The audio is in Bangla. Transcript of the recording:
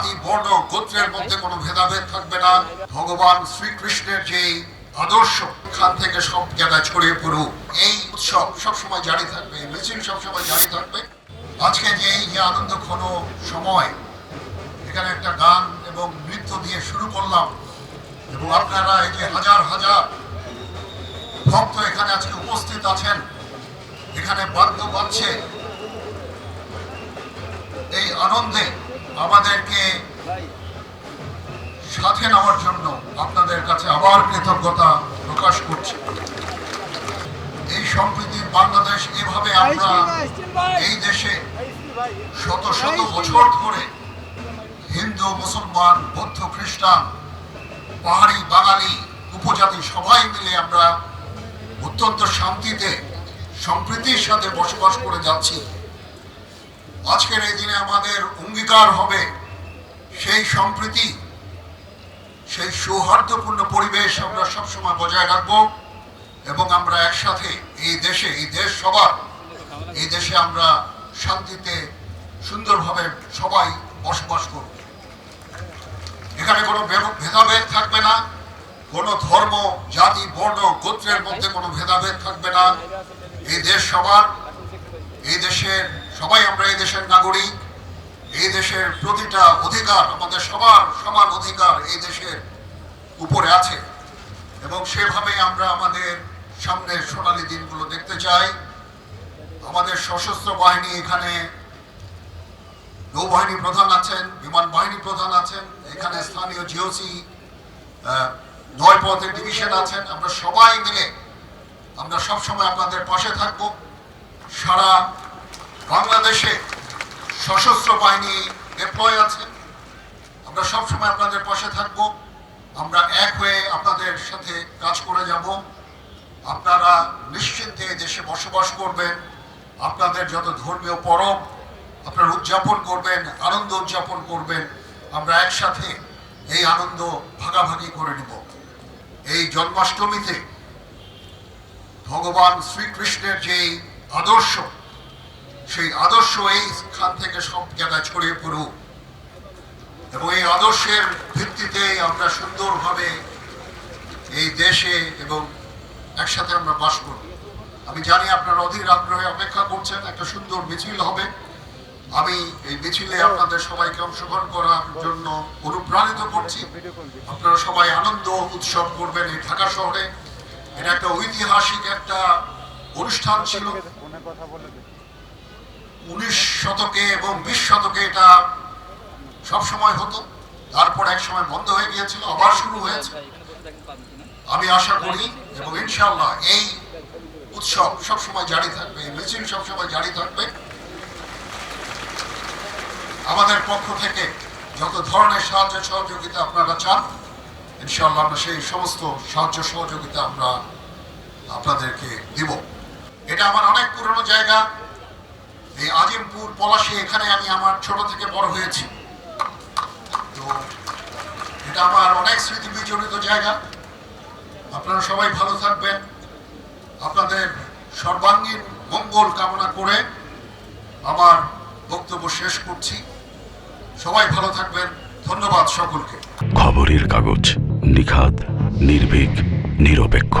জাতি বর্ণ গোত্রের মধ্যে কোনো ভেদাভেদ থাকবে না। ভগবান শ্রীকৃষ্ণের যে আদর্শ খান থেকে সব জায়গায় ছড়িয়ে পড়ুক। এই উৎসব সবসময় জারি থাকবে মিছিল সবসময় জারি থাকবে। আজকে যে এই আনন্দ ঘন সময়, এখানে একটা গান এবং নৃত্য দিয়ে শুরু করলাম। এবং আপনারা এই যে হাজার হাজার ভক্ত এখানে আজকে উপস্থিত আছেন, এখানে বাদ্য বাজছে। এই আনন্দে আমাদেরকে সাথে নেওয়ার জন্য আপনাদের কাছে আবার কৃতজ্ঞতা প্রকাশ করছি। এই সম্প্রীতির বাংলাদেশ এভাবে আমরা এই দেশে শত শত বছর ধরে হিন্দু মুসলমান বৌদ্ধ খ্রিস্টান পাহাড়ি বাঙালি উপজাতি সবাই মিলে আমরা অত্যন্ত শান্তিতে সম্প্রীতির সাথে বসবাস করে যাচ্ছি। আজকের এই দিনে আমাদের অঙ্গীকার হবে সেই সম্প্রীতি সেই সৌহার্দ্যপূর্ণ পরিবেশ আমরা সবসময় বজায় রাখব এবং আমরা একসাথে এই দেশে, এই দেশ সবার, এই দেশে আমরা শান্তিতে, সুন্দরভাবে সবাই বসবাস করব। এখানে কোনো ভেদাভেদ থাকবে না, কোনো ধর্ম, জাতি, বর্ণ, গোত্রের মধ্যে কোনো ভেদাভেদ থাকবে না। এই দেশ সবার, এই দেশের, সবাই আমরা এই দেশের নাগরিক। এই দেশের প্রতিটা অধিকার আমাদের সবার সমান অধিকার এই দেশের উপরে আছে। এবং সেভাবেই আমরা আমাদের সামনের সোনালী দিনগুলো দেখতে চাই। আমাদের সশস্ত্র বাহিনী এখানে নৌবাহিনী প্রধান আছেন, বিমান বাহিনী প্রধান আছেন, এখানে স্থানীয় জিওসি নয় পথের ডিভিশন আছেন। আমরা সবাই মিলে আমরা সবসময় আপনাদের পাশে থাকব। সারা বাংলাদেশে সশস্ত্র বাহিনী ডেপ্লয় আছে। আমরা সবসময় আপনাদের পাশে থাকব। আমরা এক হয়ে আপনাদের সাথে কাজ করে যাব। আপনারা নিশ্চিন্তে দেশে বসবাস করবেন। আপনাদের যত ধর্মীয় পরব, আপনারা উদযাপন করবেন, আনন্দ উদযাপন করবেন, আমরা একসাথে এই আনন্দ ভাগাভাগি করে নিব। এই জন্মাষ্টমীতে ভগবান শ্রীকৃষ্ণের যেই আদর্শ সেই আদর্শ এই খান থেকে সব জায়গায় ছড়িয়ে পড়ুক। এবং এই আদর্শের ভিত্তিতে আমরা সুন্দরভাবে এই দেশে এবং একসাথে আমরা বাস করব। আমি জানি আপনারা অধীর আগ্রহে অপেক্ষা করছেন, একটা সুন্দর মিছিল হবে। আমি এই মিছিলে আপনাদের সবাইকে অংশগ্রহণ করার জন্য অনুপ্রাণিত করছি। আপনারা সবাই আনন্দ উৎসব করবেন এই ঢাকা শহরে। এটা একটা ঐতিহাসিক একটা অনুষ্ঠান ছিল। উনিশ শতকে এবং বিশ শতকে এটা সব সময় হতো। তারপর এক সময় বন্ধ হয়ে গিয়েছিল, আবার শুরু হয়েছে। আমি আশা করি এবং ইনশাল্লাহ এই উৎসব সবসময় জারি থাকবে, এই মিছিল সবসময় জারি থাকবে। আমাদের পক্ষ থেকে যত ধরনের সাহায্য সহযোগিতা আপনারা চান ইনশাল্লাহ আমরা সেই সমস্ত সাহায্য সহযোগিতা আমরা আপনাদেরকে দিব। এটা আমার অনেক পুরনো জায়গা। এই আজিমপুর পলাশী এখানে আমি আমার ছোট থেকে বড় হয়েছি। তো এটা আমার অনেক স্মৃতি বিজড়িত জায়গা। আপনারা সবাই ভালো থাকবেন। আপনাদের সর্বাঙ্গীন মঙ্গল কামনা করে আমার বক্তব্য শেষ করছি। সবাই ভালো থাকবেন। ধন্যবাদ সকলকে। খবরের কাগজ নিখাদ, নির্ভীক, নিরপেক্ষ।